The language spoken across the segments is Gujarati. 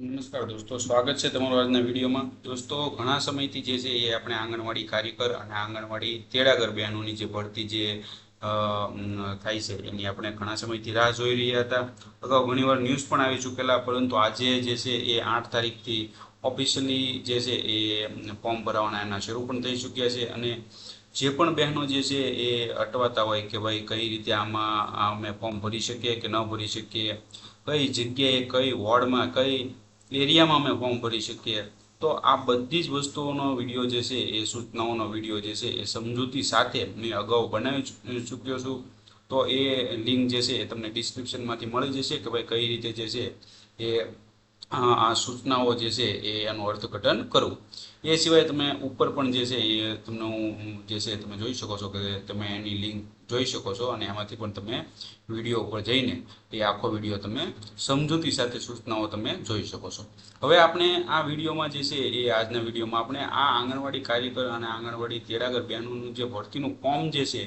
નમસ્કાર દોસ્તો, સ્વાગત છે તમારું આજના વિડીયોમાં. દોસ્તો, ઘણા સમયથી જે છે એ આપણે આંગણવાડી કાર્યકર અને આંગણવાડી તેડાગર બહેનોની જે ભરતી જે થાય છે, એની આપણે ઘણા સમયથી રાહ જોઈ રહ્યા હતા. અગાઉ ઘણીવાર ન્યૂઝ પણ આવી ચૂકેલા, પરંતુ આજે જે છે એ આઠ તારીખથી ઓફિશિયલી જે છે એ ફોર્મ ભરાવાના એના શરૂ પણ થઈ ચૂક્યા છે અને જે પણ બહેનો જે છે એ અટવાતા હોય કે ભાઈ કઈ રીતે આમાં અમે ફોર્મ ભરી શકીએ કે ન ભરી શકીએ, કઈ જગ્યાએ, કઈ વોર્ડમાં, કઈ એરિયામાં અમે ફોર્મ ભરી શકીએ. તો આ બધી જ વસ્તુઓનો વીડિયો જે છે, એ સૂચનાઓનો વીડિયો જે છે, એ સમજૂતી સાથે મેં અગાઉ બનાવી ચૂક્યો છું. તો એ લિંક જે છે, એ તમને ડિસ્ક્રિપ્શનમાંથી મળી જશે કે ભાઈ કઈ રીતે જે છે, એ આ સૂચનાઓ જે છે, એ એનું અર્થઘટન કરવું. એ સિવાય તમે ઉપર પણ જે છે, એ તમને હું, જે છે, તમે જોઈ શકો છો કે તમે એની લિંક જોઈ શકો છો અને એમાંથી પણ તમે વીડિયો ઉપર જઈને એ આખો વીડિયો તમે સમજૂતી સાથે સૂચનાઓ તમે જોઈ શકો છો. હવે આપણે આ વિડીયોમાં જે છે એ આજના વિડીયોમાં આપણે આ આંગણવાડી કાર્યકર અને આંગણવાડી તેડાગર બહેનોનું જે ભરતીનું ફોર્મ જે છે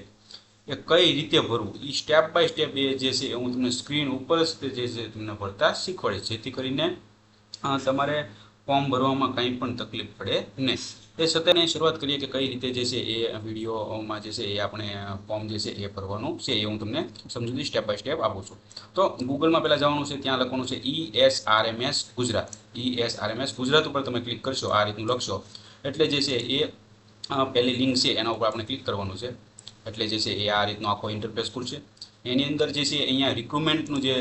એ કઈ રીતે ભરવું? એ સ્ટેપ બાય સ્ટેપ એ જે છે એ હું તમને સ્ક્રીન ઉપર જ જે છે તમને ભરતા શીખવાડીશ. જેથી કરીને તમારે ફોર્મ ભરવામાં કંઈ પણ તકલીફ પડે નહીં. એ છતાંય શરૂઆત કરીએ કે કઈ રીતે જે છે એ વિડીયોમાં જે છે એ આપણે ફોર્મ જે છે એ ભરવાનું છે એ હું તમને સમજૂતી સ્ટેપ બાય સ્ટેપ આપું છું. તો ગૂગલમાં પહેલાં જવાનું છે, ત્યાં લખવાનું છે E S R M S Gujarat. E S R M S Gujarat ઉપર તમે ક્લિક કરશો, આ રીતનું લખશો. એટલે જે છે એ પહેલી લિંક છે એના ઉપર આપણે ક્લિક કરવાનું છે. એટલે જે છે એ આ રીતનો આખો ઇન્ટરફેસ ખુલશે. એની અંદર જે છે, અહીંયા રિક્રુટમેન્ટનું જે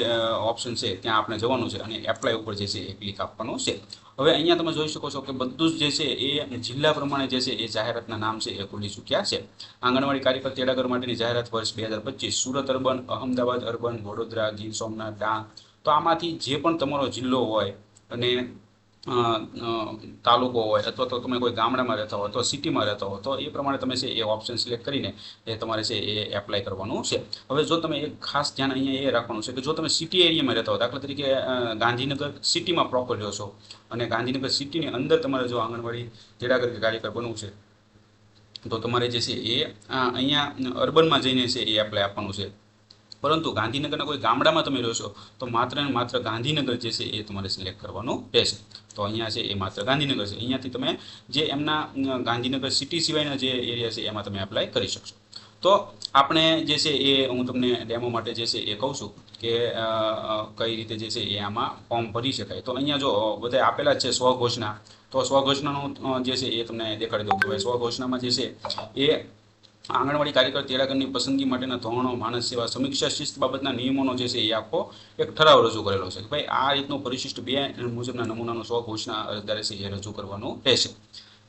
ઓપ્શન છે, ત્યાં આપણે જવાનું છે અને એપ્લાય ઉપર જે છે, એ ક્લિક આપવાનું છે. હવે અહીંયા તમે જોઈ શકો છો કે બધું જ જે છે, એ જિલ્લા પ્રમાણે જે છે, એ જાહેરાતના નામ છે, એ ખુલી ચૂક્યા છે. આંગણવાડી કાર્યકર તેડાગર માટેની જાહેરાત વર્ષ બે હજાર પચીસ, સુરત અર્બન, અહમદાબાદ અર્બન, વડોદરા, ગીર સોમનાથ, ડાંગ. તો આમાંથી જે પણ તમારો જિલ્લો હોય અને તાલુકો હોય અથવા તો તમે કોઈ ગામડામાં રહેતા હો અથવા સિટીમાં રહેતા હો તો એ પ્રમાણે તમે છે એ ઓપ્શન સિલેક્ટ કરીને એ તમારે છે એ એપ્લાય કરવાનું છે. હવે જો તમે એક ખાસ ધ્યાન અહીંયા એ રાખવાનું છે કે જો તમે સિટી એરિયામાં રહેતા હો, દાખલા તરીકે ગાંધીનગર સિટીમાં પ્રોપર રહ્યો છો અને ગાંધીનગર સિટીની અંદર તમારે જો આંગણવાડી તેડાગર કાર્યકર બનવું છે, તો તમારે જે છે એ અહીંયા અર્બનમાં જઈને છે એ એપ્લાય આપવાનું છે. પરંતુ ગાંધીનગરના કોઈ ગામડામાં તમે રહો છો તો માત્ર ને માત્ર ગાંધીનગર જે છે એ તમારે સિલેક્ટ કરવાનું રહેશે. તો અહીંયા છે એ માત્ર ગાંધીનગર છે. અહીંયાથી તમે જે એમના ગાંધીનગર સિટી સિવાયના જે એરિયા છે એમાં તમે એપ્લાય કરી શકશો. તો આપણે જે છે એ હું તમને ડેમો માટે જે છે એ કહું છું કે કઈ રીતે જે છે એ આમાં ફોર્મ ભરી શકાય. તો અહીંયા જો બધા આપેલા છે સ્વઘોષણા. તો સ્વઘોષણાનું જે છે એ તમને દેખાડી દઉં. કે સ્વઘોષણામાં જે છે એ આંગણવાડી કાર્યકર તેડાગરની પસંદગી માટેના ધોરણો, માનસ સેવા, સમીક્ષા શિસ્ત બાબતના નિયમોનો જે છે એ આખો એક ઠરાવ રજૂ કરેલો છે ભાઈ આ રીતનું પરિશિષ્ટ બે મુજબના નમૂનાનો સો ઘોષણા અરજદારે છે એ રજૂ કરવાનું રહેશે.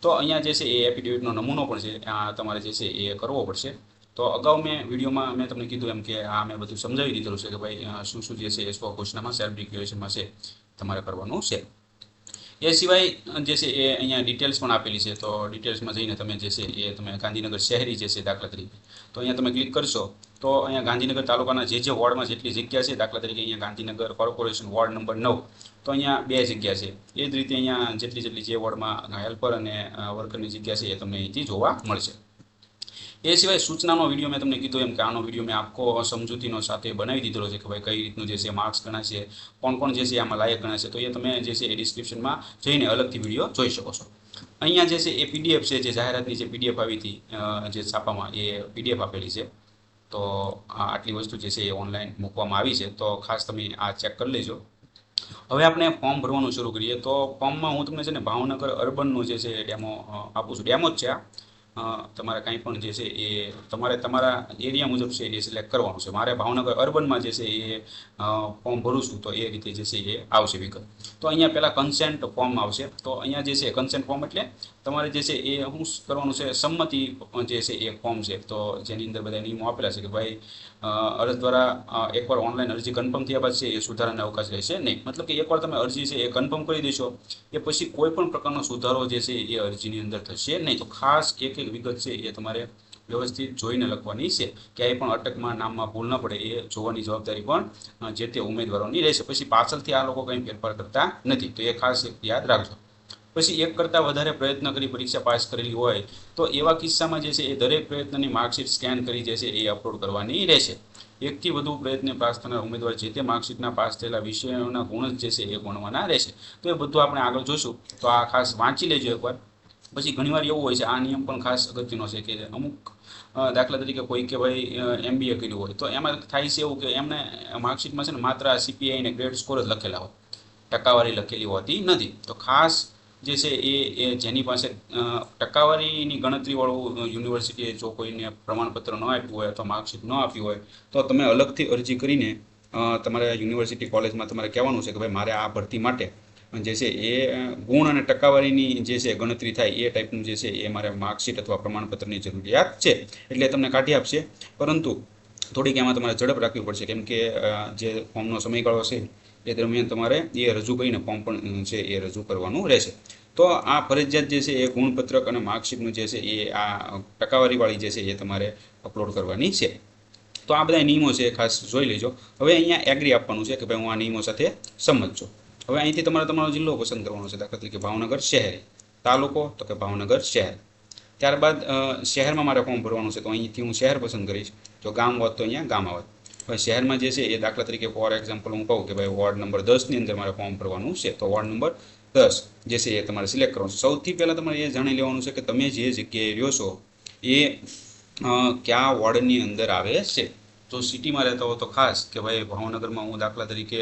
તો અહીંયા જે છે એ એફિડેવિટનો નમૂનો પણ છે, આ તમારે જે છે એ કરવો પડશે. તો અગાઉ મેં વિડીયોમાં મેં તમને કીધું એમ કે આ મેં બધું સમજાવી દીધેલું છે કે ભાઈ શું શું જે છે એ સ્વ ઘોષણામાં સેલ્ફ ડિક્લેરેશનમાં છે, તમારે કરવાનું છે. એ સિવાય જે છે, એ અહીંયા ડિટેલ્સ પણ આપેલી છે. તો ડિટેલ્સમાં જઈને તમે જે છે, એ તમે ગાંધીનગર શહેરી જે છે, દાખલા તરીકે. તો અહીંયા તમે ક્લિક કરશો, તો અહીંયા ગાંધીનગર તાલુકાના જે જે વોર્ડમાં જેટલી જગ્યા છે, દાખલા તરીકે અહીંયા ગાંધીનગર કોર્પોરેશન વોર્ડ નંબર નવ, તો અહીંયા બે જગ્યા છે. એ જ રીતે અહીંયા જેટલી જેટલી જે વોર્ડમાં હેલ્પર અને વર્કરની જગ્યા છે, એ તમને અહીંથી જોવા મળશે. એ સિવાય સૂચનાનો વીડિયો મેં તમને કીધું એમ કે આનો વીડિયો મેં આખો સમજૂતીનો સાથે બનાવી દીધેલો છે કે ભાઈ કઈ રીતનું જે છે માર્ક્સ ગણા છે, કોણ કોણ જે છે આમાં લાયક ગણાશે તો એ તમે જે છે એ ડિસ્ક્રિપ્શનમાં જઈને અલગથી વીડિયો જોઈ શકો છો. અહીંયા જે છે એ પીડીએફ છે, જે જાહેરાતની જે પીડીએફ આવી હતી જે છાપામાં એ પીડીએફ આપેલી છે. તો આટલી વસ્તુ જે છે એ ઓનલાઈન મૂકવામાં આવી છે. તો ખાસ તમે આ ચેક કરી લેજો. હવે આપણે ફોર્મ ભરવાનું શરૂ કરીએ. તો ફોર્મમાં હું તમને છે ને ભાવનગર અર્બનનું જે છે ડેમો આપું છું. ડેમો જ છે આ. તમારે કાંઈ પણ જે છે એ તમારે તમારા એરિયા મુજબ છે એ સિલેક્ટ કરવાનું છે. મારે ભાવનગર અર્બનમાં જે છે એ ફોર્મ ભરું છું તો એ રીતે જે છે એ આવશે વિગત તો અહીંયા પહેલાં કન્સેન્ટ ફોર્મ આવશે. તો અહીંયા જે છે કન્સેન્ટ ફોર્મ એટલે તમારે જે છે એ શું કરવાનું છે? સંમતિ જે છે એ ફોર્મ છે. તો જેની અંદર બધા નિયમો આપેલા છે કે ભાઈ અરજ દ્વારા એકવાર ઓનલાઈન અરજી કન્ફર્મ થયા બાદ છે એ સુધારાને અવકાશ રહેશે નહીં? મતલબ કે એકવાર તમે અરજી છે એ કન્ફર્મ કરી દેશો, એ પછી કોઈ પણ પ્રકારનો સુધારો જે છે એ અરજીની અંદર થશે નહીં. તો ખાસ એક એક વિગત છે એ તમારે વ્યવસ્થિત જોઈને લખવાની છે. ક્યાંય પણ અટકમાં, નામમાં ભૂલ ન પડે એ જોવાની જવાબદારી પણ જે તે ઉમેદવારોની રહેશે. પછી પાછળથી આ લોકો કંઈ ફેરફાર કરતા નથી. તો એ ખાસ યાદ રાખજો. પછી એક કરતાં વધારે પ્રયત્ન કરી પરીક્ષા પાસ કરેલી હોય, તો એવા કિસ્સામાં જે છે એ દરેક પ્રયત્નની માર્કશીટ સ્કેન કરી જે છે એ અપલોડ કરવાની રહેશે. એકથી વધુ પ્રયત્ને પાસ થનાર ઉમેદવાર જે તે માર્કશીટના પાસ થયેલા વિષયોના ગુણ જ છે એ ગણવાના રહેશે. તો એ બધું આપણે આગળ જોશું. તો આ ખાસ વાંચી લેજો એકવાર. પછી ઘણીવાર એવું હોય છે, આ નિયમ પણ ખાસ અગત્યનો છે કે અમુક દાખલા તરીકે કોઈ કે ભાઈ એમબીએ કર્યું હોય, તો એમાં થાય છે એવું કે એમને માર્કશીટમાં છે ને માત્ર આ સીપીઆઈ ગ્રેડ સ્કોર જ લખેલા હોય. ટકાવારી લખેલી હોતી નથી. તો ખાસ જે છે એ એ જેની પાસે ટકાવારીની ગણતરીવાળું યુનિવર્સિટીએ જો કોઈને પ્રમાણપત્ર ન આપ્યું હોય અથવા માર્કશીટ ન આપ્યું હોય, તો તમે અલગથી અરજી કરીને તમારે યુનિવર્સિટી કોલેજમાં તમારે કહેવાનું છે કે ભાઈ મારે આ ભરતી માટે, જે છે એ ગુણ અને ટકાવારીની જે છે ગણતરી થાય એ ટાઈપનું જે છે એ મારે માર્કશીટ અથવા પ્રમાણપત્રની જરૂરિયાત છે, એટલે તમને કાઢી આપશે. પરંતુ થોડીક એમાં તમારે ઝડપ રાખવી પડશે, કેમ કે જે ફોર્મનો સમયગાળો છે એ દરમિયાન તમારે એ રજૂ કરીને ફોર્મ પણ છે, એ રજૂ કરવાનું રહેશે. તો આ ફરજિયાત જે છે એ ગુણપત્રક અને માર્કશીટનું જે છે એ આ ટકાવારીવાળી જે છે એ તમારે અપલોડ કરવાની છે. તો આ બધા નિયમો છે ખાસ જોઈ લેજો. હવે અહીંયા એગ્રી આપવાનું છે કે ભાઈ હું આ નિયમો સાથે સંમત હવે અહીંથી તમારે તમારો જિલ્લો પસંદ કરવાનો છે. દાખલા તરીકે ભાવનગર શહેર, તાલુકો તો કે ભાવનગર શહેર. ત્યારબાદ શહેરમાં મારે ફોર્મ ભરવાનું છે તો અહીંથી હું શહેર પસંદ કરીશ. જો ગામ હોત તો અહીંયા ગામ આવત. શહેરમાં જે છે એ દાખલા તરીકે ફોર એક્ઝામ્પલ હું કહું કે ભાઈ વોર્ડ નંબર દસની અંદર મારે ફોર્મ ભરવાનું છે, તો વોર્ડ નંબર દસ જે છે એ તમારે સિલેક્ટ કરવાનું સૌથી પહેલાં તમારે એ જાણી લેવાનું છે કે તમે જે જગ્યાએ રહ્યો છો એ કયા વોર્ડની અંદર આવે છે. તો સિટીમાં રહેતા હો તો ખાસ કે ભાઈ ભાવનગરમાં હું દાખલા તરીકે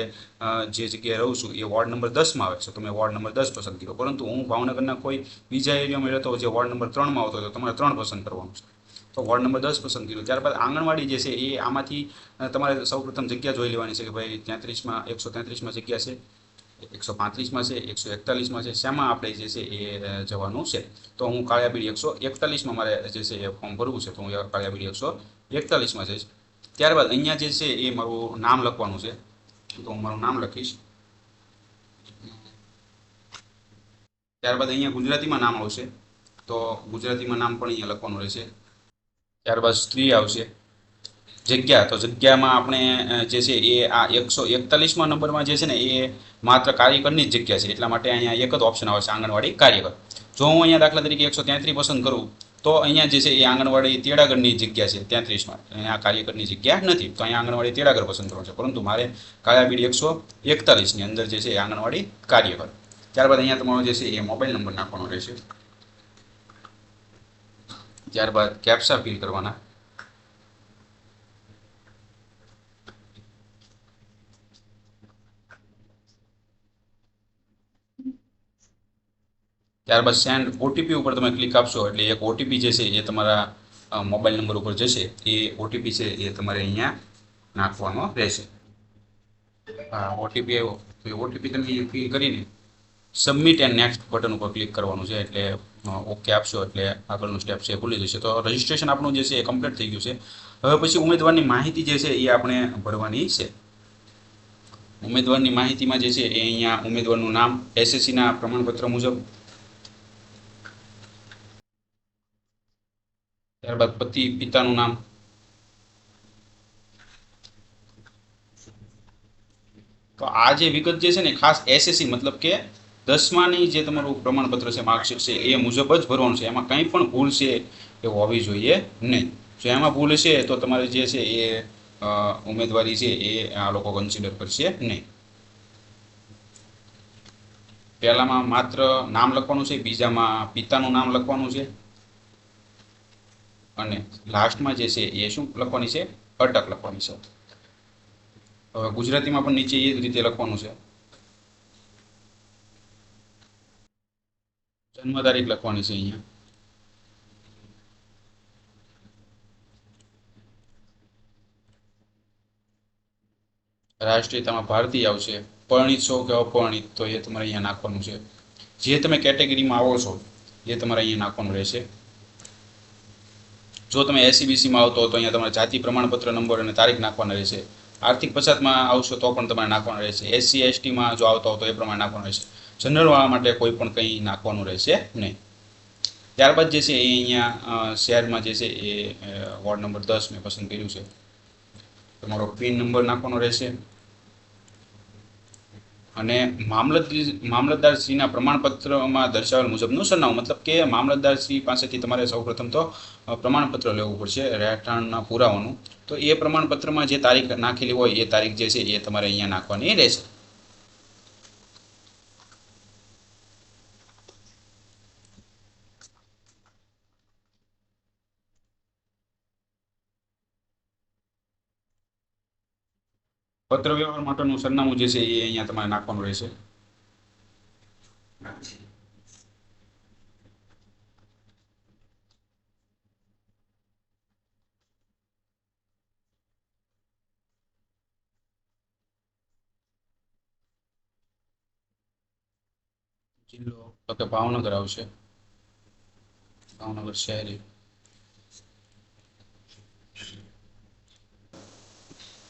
જે જગ્યાએ રહું છું એ વોર્ડ નંબર દસમાં આવે છે. તો મેં વોર્ડ નંબર દસ પસંદ કર્યો પરંતુ હું ભાવનગરના કોઈ બીજા એરિયામાં રહેતો હોઉં જે વોર્ડ નંબર ત્રણમાં આવતો તો તમારે ત્રણ પસંદ કરવાનું છે. તો વોર્ડ નંબર દસ પસંદ કર્યો. ત્યારબાદ આંગણવાડી જે છે એ આમાંથી તમારે સૌપ્રથમ જગ્યા જોઈ લેવાની છે કે ભાઈ તેત્રીસમાં, એકસો તેત્રીસમાં જગ્યા છે, એકસો પાંત્રીસમાં છે, એકસો એકતાલીસમાં છે. શેમાં આપણે જે છે એ જવાનું છે? તો હું કાળિયાબીડી એકસો એકતાલીસમાં મારે જે છે એ ફોર્મ ભરવું છે, તો હું કાળિયાબીડી એકસો એકતાલીસમાં જઈશ. ત્યારબાદ અહીંયા જે છે એ મારું નામ લખવાનું છે. તો હું મારું નામ લખીશ. ત્યારબાદ અહીંયા ગુજરાતીમાં નામ આવશે. તો ગુજરાતીમાં નામ પણ અહીંયા લખવાનું રહેશે. ત્યારબાદ સ્ત્રી આવશે. જગ્યા, તો જગ્યામાં આપણે જે છે એ આ એકસો એકતાલીસમાં નંબરમાં જે છે ને એ માત્ર કાર્યકરની જ જગ્યા છે. એટલા માટે અહીંયા એક જ ઓપ્શન આવે છે, આંગણવાડી કાર્યકર. જો હું અહીંયા દાખલા તરીકે એકસો તેત્રીસ પસંદ કરું, તો અહીંયા જે છે એ આંગણવાડી તેડાગરની જગ્યા છે, તેત્રીસમાં. અહીંયા કાર્યકરની જગ્યા નથી, તો અહીંયા આંગણવાડી તેડાગર પસંદ કરવાનું છે. પરંતુ મારે કાળાબીડી એકસો એકતાલીસની અંદર જે છે એ આંગણવાડી કાર્યકર. ત્યારબાદ અહીંયા તમારો જે છે એ મોબાઈલ નંબર નાખવાનો રહેશે. ત્યારબાદ કેપ્સા ફિલ કરવાના. ત્યારબાદ સેન્ડ ઓટીપી ઉપર તમે ક્લિક આપશો, એટલે એક ઓટીપી જે છે એ તમારા મોબાઈલ નંબર ઉપર જશે. એ ઓટીપી છે એ તમારે અહીંયા નાખવાનો રહેશે. ઓટીપી આવ્યો. તો એ ઓટીપી તમે ફિલ કરીને સબમિટ એન્ડ નેક્સ્ટ બટન ઉપર ક્લિક કરવાનું છે, એટલે ઓકે આપશો એટલે આગળનું સ્ટેપ છે, ખુલી જશે. તો રજિસ્ટ્રેશન આપણું જે છે એ કમ્પ્લીટ થઈ ગયું છે. હવે પછી ઉમેદવારની માહિતી જે છે એ આપણે ભરવાની છે. ઉમેદવારની માહિતીમાં જે છે એ અહીંયા ઉમેદવારનું નામ એસએસસીના પ્રમાણપત્ર મુજબ. ત્યારબાદ પતિ, પિતાનું નામ. તો આ જે વિગત જે છે ને ખાસ એસએસસી મતલબ કે દસમાની જે તમારું પ્રમાણપત્ર છે, માર્કશીટ છે, એ મુજબ જ ભરવાનું છે. એમાં કંઈ પણ ભૂલ છે એ હોવી જોઈએ નહીં. જો એમાં ભૂલ છે, તો તમારે જે છે એ ઉમેદવારી છે એ આ લોકો કન્સિડર કરશે નહીં. પહેલામાં માત્ર નામ લખવાનું છે, બીજામાં પિતાનું નામ લખવાનું છે. અને લાસ્ટમાં જે છે એ શું લખવાની છે? અટક લખવાની છે. હવે ગુજરાતીમાં પણ નીચે એ જ રીતે લખવાનું છે. જન્મ તારીખ લખવાની છે અહીંયા. રાષ્ટ્રીયતામાં ભારતીય આવશે. પરણિત છો કે અપરણિત? તો એ તમારે અહીંયા નાખવાનું છે. જે તમે કેટેગરીમાં આવો છો, એ તમારે અહીંયા નાખવાનું રહેશે. જો તમે એસીબીસીમાં આવતો હો તો અહીંયા તમારે જાતિ પ્રમાણપત્ર, નંબર અને તારીખ નાખવાના રહેશે. આર્થિક પછાતમાં આવશો તો પણ તમારે નાખવાનું રહેશે. એસસી એસટીમાં જો આવતા તો એ પ્રમાણે નાખવાનું રહેશે. જનરલવાળા માટે કોઈ પણ કંઈ નાખવાનું રહેશે નહીં. ત્યારબાદ જે છે એ અહીંયા શહેરમાં જે છે એ વોર્ડ નંબર દસ મેં પસંદ કર્યું છે. તમારો પિન નંબર નાખવાનો રહેશે. અને મામલતદાર, મામલતદારશ્રીના પ્રમાણપત્રમાં દર્શાવેલ મુજબનું સરનામું, મતલબ કે મામલતદારશ્રી પાસેથી તમારે સૌપ્રથમ તો પ્રમાણપત્ર લેવું પડશે, રહેઠાણના પુરાવાનું. તો એ પ્રમાણપત્રમાં જે તારીખ નાખેલી હોય, એ તારીખ જે છે એ તમારે અહીંયા નાખવાની રહેશે. પત્ર વ્યવહાર માટેનું સરનામું જે છે એ અહીંયા તમારે નાખવાનું રહેશે. જિલ્લો, તો કે ભાવનગર આવશે. ભાવનગર શહેરી.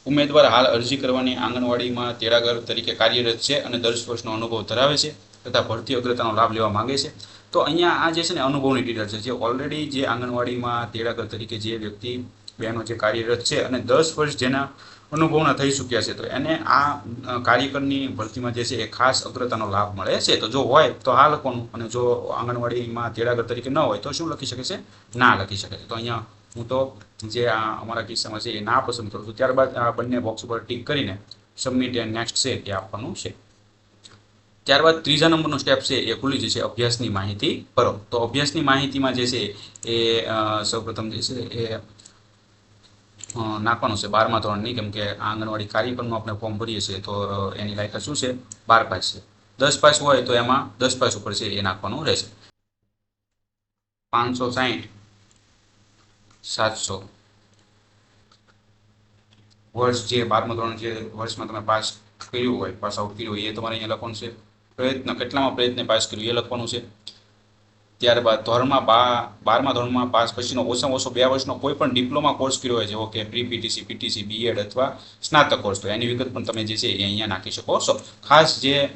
ઉમેદવાર હાલ અરજી કરવાની આંગણવાડીમાં તેડાગર તરીકે કાર્યરત છે અને દસ વર્ષનો અનુભવ ધરાવે છે તથા ભરતી અગ્રતાનો લાભ લેવા માંગે છે. તો અહીંયા આ જે છે ને અનુભવની ડિટેલ છે, જે ઓલરેડી જે આંગણવાડીમાં તેડાગર તરીકે જે વ્યક્તિ, બહેનો જે કાર્યરત છે અને દસ વર્ષ જેના અનુભવના થઈ ચૂક્યા છે, તો એને આ કાર્યકરની ભરતીમાં જે છે એ ખાસ અગ્રતાનો લાભ મળે છે. તો જો હોય તો આ લખવાનું અને જો આંગણવાડીમાં તેડાગર તરીકે ન હોય તો શું લખી શકે છે? ના લખી શકે છે. તો અહીંયા હું તો જે આ અમારા કિસ્સામાં છે એ ના પસંદ કરું છું. ત્યારબાદ આ બંને બોક્સ ઉપર ટીક કરીને સબમિટ એન્ડ નેક્સ્ટ છે એ આપવાનું છે. ત્યારબાદ ત્રીજા નંબરનો સ્ટેપ છે એ ખુલ્લી જશે અભ્યાસની માહિતી ભરો તો અભ્યાસની માહિતીમાં જે છે એ સૌપ્રથમ જે છે એ નાખવાનું છે બારમા ધોરણની કેમ કે આ આંગણવાડી કાર્યક્રમમાં આપણે ફોર્મ ભરીએ છીએ તો એની લાયકાત શું છે? બાર પાસ છે. દસ પાસ હોય તો એમાં દસ પાસ ઉપર છે એ નાખવાનું રહેશે. પાંચસો સાહીઠ સાતસો. વર્ષ જે બારમા ધોરણ જે વર્ષમાં તમે પાસ કર્યું હોય, પાસ આઉટ કર્યું હોય, એ તમારે અહીંયા લખવાનું છે. પ્રયત્ન, કેટલામાં પ્રયત્ને પાસ કર્યું એ લખવાનું છે. ત્યારબાદ ધોરણમાં બા, બારમા ધોરણમાં પાસ પછીનો ઓછામાં ઓછો બે વર્ષનો કોઈ પણ ડિપ્લોમા કોર્સ કર્યો હોય, જેવો કે પ્રી પીટીસી પીટીસી, બીએડ અથવા સ્નાતક કોર્સ, તો એની વિગત પણ તમે જે છે એ અહીંયા નાખી શકો છો. ખાસ જે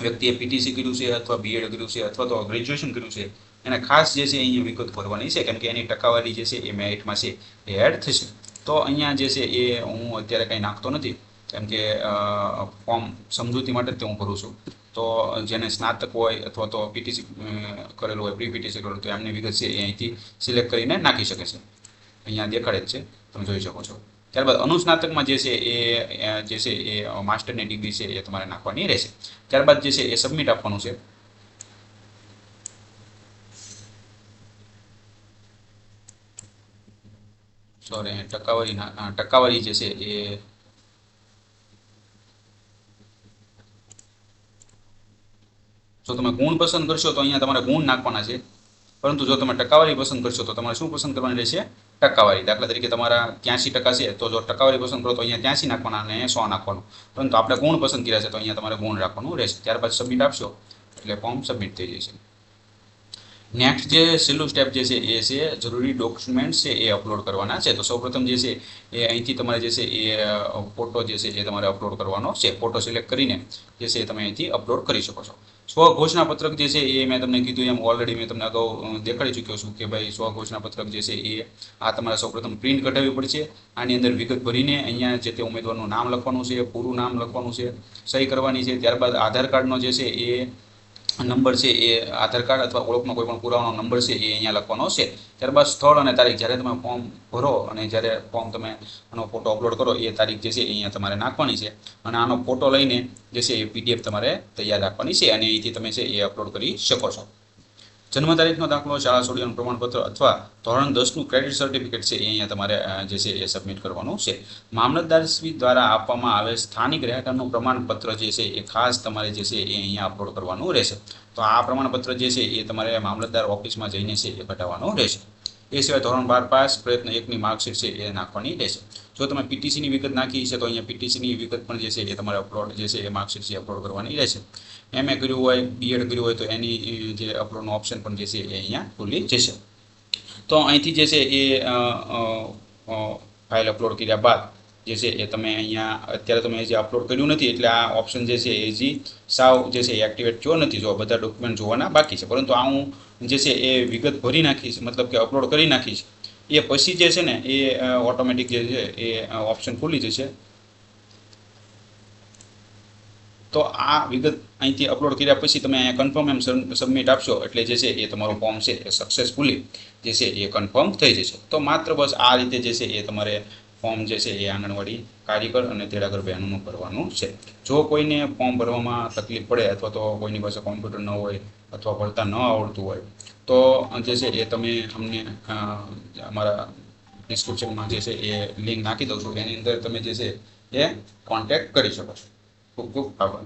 વ્યક્તિએ પીટીસી કર્યું છે અથવા બીએડ કર્યું છે અથવા તો ગ્રેજ્યુએશન કર્યું છે એને ખાસ જે છે અહીંયા વિગત ભરવાની છે, કેમ કે એની ટકાવારી જે છે એ મેરિટમાં છે એ એડ થશે. તો અહીંયા જે છે એ હું અત્યારે કંઈ નાખતો નથી, કેમ કે ફોર્મ સમજૂતી માટે જ તે હું ભરું છું. તો જેને સ્નાતક હોય અથવા તો પીટીસી કરેલું હોય પ્રી પીટીસી કરેલું તો એમની વિગત છે એ અહીંથી સિલેક્ટ કરીને નાખી શકે છે. અહીંયા દેખાડે જ છે, તમે જોઈ શકો છો. ત્યારબાદ અનુસ્નાતકમાં જે છે એ જે છે એ માસ્ટરની ડિગ્રી છે એ તમારે નાખવાની રહેશે. ત્યારબાદ જે છે એ સબમિટ આપવાનું છે. સોરી ટકાવારી ટકાવારી જે છે એ જો તમે ગુણ પસંદ કરશો તો અહીંયા તમારે ગુણ નાખવાના છે. પરંતુ જો તમે ટકાવારી પસંદ કરશો તો તમારે શું પસંદ કરવાની રહેશે? ટકાવારી. દાખલા તરીકે તમારા ત્યાંસી ટકા છે તો જો ટકાવારી પસંદ કરો તો અહીંયા ત્યાંસી નાખવાના અને સો નાખવાનું. પરંતુ આપણે ગુણ પસંદ કર્યા છે તો અહીંયા તમારે ગુણ રાખવાનું રહેશે. ત્યારબાદ સબમિટ આપશો. એટલે ફોર્મ સબમિટ થઈ જશે. નેક્સ્ટ જે છેલ્લું સ્ટેપ જે છે, એ છે જરૂરી ડોક્યુમેન્ટ્સ છે, એ અપલોડ કરવાના છે. તો સૌપ્રથમ જે છે, એ અહીંથી તમારે જે છે, એ ફોટો જે છે, એ તમારે અપલોડ કરવાનો છે. ફોટો સિલેક્ટ કરીને જે છે તમે અહીંથી અપલોડ કરી શકો છો. સ્વ ઘોષણા પત્રક જે છે, એ મેં તમને કીધું એમ ઓલરેડી મેં તમને અગાઉ દેખાડી ચૂક્યો છું કે ભાઈ સ્વ ઘોષણા પત્રક જે છે, એ આ તમારે સૌપ્રથમ પ્રિન્ટ કઢાવવી પડશે. આની અંદર વિગત ભરીને અહીંયા જે તે ઉમેદવારનું નામ લખવાનું છે, પૂરું નામ લખવાનું છે, સહી કરવાની છે. ત્યારબાદ આધાર કાર્ડનો જે છે, એ નંબર છે એ આધાર કાર્ડ અથવા ઓળખનો કોઈ પણ પુરાવાનો નંબર છે એ અહીંયા લખવાનો છે. ત્યારબાદ સ્થળ અને તારીખ. જ્યારે તમે ફોર્મ ભરો અને જ્યારે ફોર્મ તમે આનો ફોટો અપલોડ કરો, એ તારીખ જે છે અહીંયા તમારે નાખવાની છે. અને આનો ફોટો લઈને જે છે એ પીડીએફ તમારે તૈયાર રાખવાની છે અને અહીંથી તમે છે એ અપલોડ કરી શકો છો. જન્મ તારીખનો દાખલો, શાળા છોડીનું પ્રમાણપત્ર અથવા ધોરણ દસનું ક્રેડિટ સર્ટિફિકેટ છે એ અહીંયા તમારે જે છે એ સબમિટ કરવાનું છે. મામલતદારશ્રી દ્વારા આપવામાં આવેલ સ્થાનિક રહેઠાણનું પ્રમાણપત્ર જે છે એ ખાસ તમારે જે છે એ અહીંયા અપલોડ કરવાનું રહેશે. તો આ પ્રમાણપત્ર જે છે એ તમારે મામલતદાર ઓફિસમાં જઈને છે એ કઢાવવાનું રહેશે. એ સિવાય ધોરણ બાર પાસ પ્રયત્ન એકની માર્કશીટ છે એ નાખવાની રહેશે. જો તમે પીટીસીની વિગત નાખી છે, તો અહીંયા પીટીસીની વિગત પણ જે છે એ તમારે અપલોડ જે છે એ માર્કશીટ છે અપલોડ કરવાની રહેશે. એમએ કર્યું હોય બીએડ કર્યું હોય, તો એની જે અપલોડનો ઓપ્શન પણ જે છે એ અહીંયા ખુલ્લી જશે. તો અહીંથી જે છે એ ફાઇલ અપલોડ કર્યા બાદ જે છે એ તમે અહીંયા, અત્યારે તમે જે અપલોડ કર્યું નથી, એટલે આ ઓપ્શન જે છે એ હજી સાવ જે છે એ એક્ટિવેટ થયો નથી. જો બધા ડોક્યુમેન્ટ જોવાના બાકી છે. પરંતુ આ હું જે છે એ વિગત ભરી નાખીશ મતલબ કે અપલોડ કરી નાખીશ એ પછી જે છે ને એ ઓટોમેટિક જે છે એ ઓપ્શન ખુલી જશે. તો આ વિગત અહીંથી અપલોડ કર્યા પછી તમે અહીંયા કન્ફર્મ એમ સબમિટ આપશો, એટલે જે છે એ તમારું ફોર્મ છે એ સક્સેસફુલી જે છે એ કન્ફર્મ થઈ જશે. તો માત્ર બસ આ રીતે જે છે એ તમારે ફોર્મ જે છે એ આંગણવાડી કાર્યકર અને તેડાગર બહેનોનું ભરવાનું છે. જો કોઈને ફોર્મ ભરવામાં તકલીફ પડે અથવા તો કોઈની પાસે કોમ્પ્યુટર ન હોય અથવા ભરતા ન આવડતું હોય, તો જે છે એ તમે અમને અમારા ડિસ્ક્રિપ્શનમાં જે છે એ લિંક નાખી દઉં છું. એની અંદર તમે જે છે એ કોન્ટેક્ટ કરી શકો છો. ખૂબ ખૂબ આભાર.